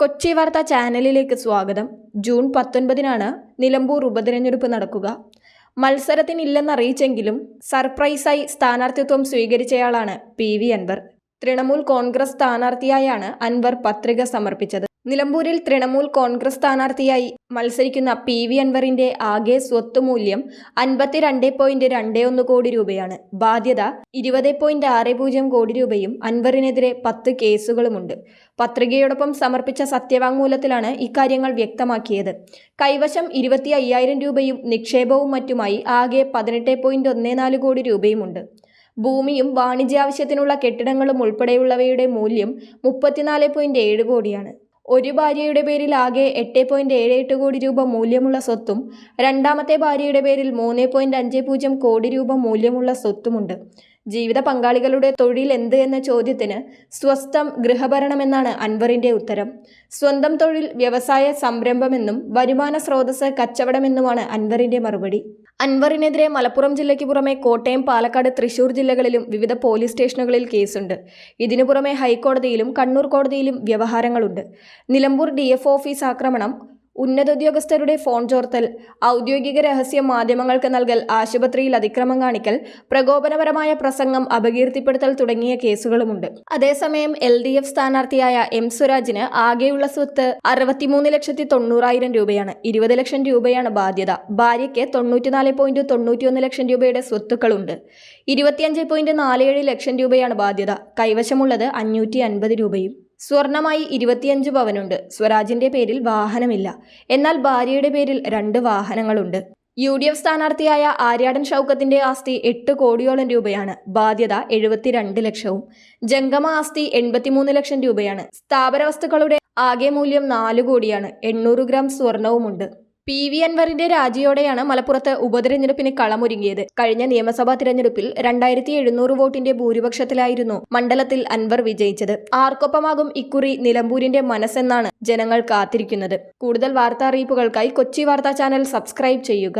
കൊച്ചി വാർത്ത ചാനലിലേക്ക് സ്വാഗതം. ജൂൺ പത്തൊൻപതിനാണ് നിലമ്പൂർ ഉപതെരഞ്ഞെടുപ്പ് നടക്കുക. മത്സരത്തിനില്ലെന്നറിയിച്ചെങ്കിലും സർപ്രൈസായി സ്ഥാനാർത്ഥിത്വം സ്വീകരിച്ചയാളാണ് P V Anvar. Trinamool Congress സ്ഥാനാർത്ഥിയായാണ് Anvar പത്രിക സമർപ്പിച്ചത്. നിലമ്പൂരിൽ തൃണമൂൽ കോൺഗ്രസ് സ്ഥാനാർത്ഥിയായി മത്സരിക്കുന്ന പി വി അൻവറിന്റെ ആകെ സ്വത്ത് മൂല്യം അൻപത്തിരണ്ട് പോയിന്റ് രണ്ട് ഒന്ന് കോടി രൂപയാണ്. ബാധ്യത ഇരുപത് പോയിന്റ് ആറ് പൂജ്യം കോടി രൂപയും അൻവറിനെതിരെ പത്ത് കേസുകളുമുണ്ട്. പത്രികയോടൊപ്പം സമർപ്പിച്ച സത്യവാങ്മൂലത്തിലാണ് ഇക്കാര്യങ്ങൾ വ്യക്തമാക്കിയത്. കൈവശം ഇരുപത്തി അയ്യായിരം രൂപയും നിക്ഷേപവും മറ്റുമായി ആകെ പതിനെട്ട് പോയിന്റ് ഒന്ന് നാല് കോടി രൂപയുമുണ്ട്. ഭൂമിയും വാണിജ്യാവശ്യത്തിനുള്ള കെട്ടിടങ്ങളും ഉൾപ്പെടെയുള്ളവയുടെ മൂല്യം മുപ്പത്തിനാല് പോയിന്റ് ഏഴ് കോടിയാണ്. ഒരു ഭാര്യയുടെ പേരിൽ ആകെ എട്ട് പോയിന്റ് ഏഴ് എട്ട് കോടി രൂപ മൂല്യമുള്ള സ്വത്തും രണ്ടാമത്തെ ഭാര്യയുടെ പേരിൽ മൂന്ന് പോയിന്റ് അഞ്ച് പൂജ്യം കോടി രൂപ മൂല്യമുള്ള സ്വത്തുമുണ്ട്. ജീവിത പങ്കാളികളുടെ തൊഴിൽ എന്ത് എന്ന ചോദ്യത്തിന് സ്വസ്ഥം ഗൃഹഭരണമെന്നാണ് അൻവറിന്റെ ഉത്തരം. സ്വന്തം തൊഴിൽ വ്യവസായ സംരംഭമെന്നും വരുമാന സ്രോതസ് കച്ചവടമെന്നുമാണ് അൻവറിന്റെ മറുപടി. അൻവറിനെതിരെ മലപ്പുറം ജില്ലയ്ക്ക് പുറമെ കോട്ടയം പാലക്കാട് തൃശൂർ ജില്ലകളിലും വിവിധ പോലീസ് സ്റ്റേഷനുകളിൽ കേസുണ്ട്. ഇതിനു പുറമെ ഹൈക്കോടതിയിലും കണ്ണൂർ കോടതിയിലും വ്യവഹാരങ്ങളുണ്ട്. നിലമ്പൂർ ഡി ഓഫീസ് ആക്രമണം ഉന്നതോദ്യോഗസ്ഥരുടെ ഫോൺ ചോർത്തൽ ഔദ്യോഗിക രഹസ്യം മാധ്യമങ്ങൾക്ക് നൽകൽ ആശുപത്രിയിൽ അതിക്രമം കാണിക്കൽ പ്രകോപനപരമായ പ്രസംഗം അപകീർത്തിപ്പെടുത്തൽ തുടങ്ങിയ കേസുകളുമുണ്ട്. അതേസമയം എൽ ഡി എഫ് സ്ഥാനാർത്ഥിയായ എം സ്വരാജിന് ആകെയുള്ള സ്വത്ത് അറുപത്തിമൂന്ന് ലക്ഷത്തി തൊണ്ണൂറായിരം രൂപയാണ്. ഇരുപത് ലക്ഷം രൂപയാണ് ബാധ്യത. ഭാര്യയ്ക്ക് തൊണ്ണൂറ്റിനാല് പോയിന്റ് തൊണ്ണൂറ്റിയൊന്ന് ലക്ഷം രൂപയുടെ സ്വത്തുക്കളുണ്ട്. ഇരുപത്തിയഞ്ച് പോയിന്റ് നാലേഴ് ലക്ഷം രൂപയാണ് ബാധ്യത. കൈവശമുള്ളത് അഞ്ഞൂറ്റി അൻപത് രൂപയും. സ്വർണമായി ഇരുപത്തിയഞ്ച് പവനുണ്ട്. സ്വരാജിന്റെ പേരിൽ വാഹനമില്ല. എന്നാൽ ഭാര്യയുടെ പേരിൽ രണ്ട് വാഹനങ്ങളുണ്ട്. യു ഡി എഫ് സ്ഥാനാർത്ഥിയായ ആര്യാടൻ ഷൗക്കത്തിന്റെ ആസ്തി എട്ട് കോടിയോളം രൂപയാണ്. ബാധ്യത എഴുപത്തിരണ്ട് ലക്ഷവും. ജംഗമ ആസ്തി എൺപത്തിമൂന്ന് ലക്ഷം രൂപയാണ്. സ്ഥാപന വസ്തുക്കളുടെ ആകെ മൂല്യം നാല് കോടിയാണ്. എണ്ണൂറ് ഗ്രാം സ്വർണവുമുണ്ട്. പി വി അൻവറിന്റെ രാജിയോടെയാണ് മലപ്പുറത്ത് ഉപതെരഞ്ഞെടുപ്പിന് കളമൊരുങ്ങിയത്. കഴിഞ്ഞ നിയമസഭാ തിരഞ്ഞെടുപ്പിൽ രണ്ടായിരത്തി എഴുന്നൂറ് വോട്ടിന്റെ ഭൂരിപക്ഷത്തിലായിരുന്നു മണ്ഡലത്തിൽ അൻവർ വിജയിച്ചത്. ആർക്കൊപ്പമാകും ഇക്കുറി നിലമ്പൂരിന്റെ മനസ്സെന്നാണ് ജനങ്ങൾ കാത്തിരിക്കുന്നത്. കൂടുതൽ വാർത്താ അറിയിപ്പുകൾക്കായി കൊച്ചി വാർത്താ ചാനൽ സബ്സ്ക്രൈബ് ചെയ്യുക.